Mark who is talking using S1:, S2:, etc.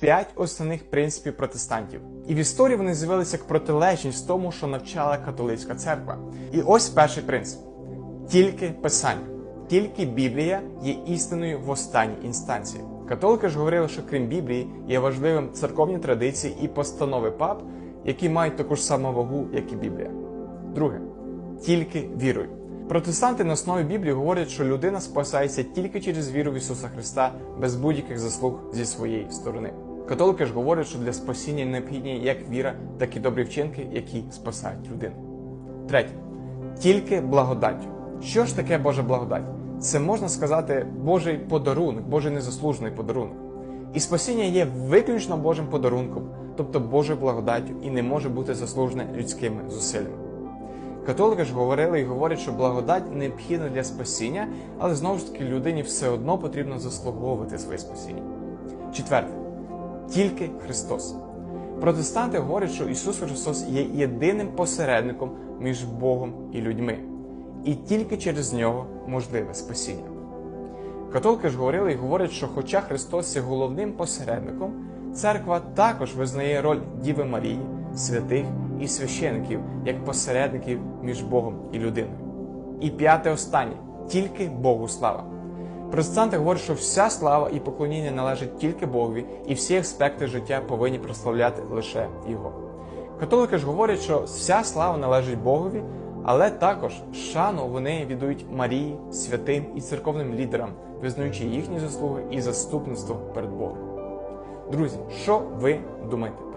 S1: п'ять основних принципів протестантів. І в історії вони з'явилися як протилежність тому, що навчала католицька церква. І ось перший принцип: тільки писання, тільки Біблія є істиною в останній інстанції. Католики ж говорили, що крім Біблії є важливим церковні традиції і постанови пап, які мають таку ж саму вагу, як і Біблія. Друге тільки вірою. Протестанти на основі Біблії говорять, що людина спасається тільки через віру в Ісуса Христа без будь-яких заслуг зі своєї сторони. Католики ж говорять, що для спасіння необхідні як віра, так і добрі вчинки, які спасають людину. Третє тільки благодаттю. Що ж таке Божа благодать? Це можна сказати Божий подарунок, Божий незаслужений подарунок. І спасіння є виключно Божим подарунком, тобто Божою благодаттю, і не може бути заслужене людськими зусиллями. Католики ж говорили і говорять, що благодать необхідна для спасіння, але знову ж таки людині все одно потрібно заслуговувати своє спасіння. Четверте, тільки Христос. Протестанти говорять, що Ісус Христос є єдиним посередником між Богом і людьми, і тільки через нього можливе спасіння. Католики ж говорили і говорять, що хоча Христос є головним посередником, церква також визнає роль Діви Марії, святих і священиків як посередників між Богом і людиною. І п'яте останнє тільки Богу слава. Протестанти говорять, що вся слава і поклоніння належить тільки Богові, і всі аспекти життя повинні прославляти лише Його. Католики ж говорять, що вся слава належить Богові, але також шану вони віддають Марії, святим і церковним лідерам, визнаючи їхні заслуги і заступництво перед Богом. Друзі, що ви думаєте?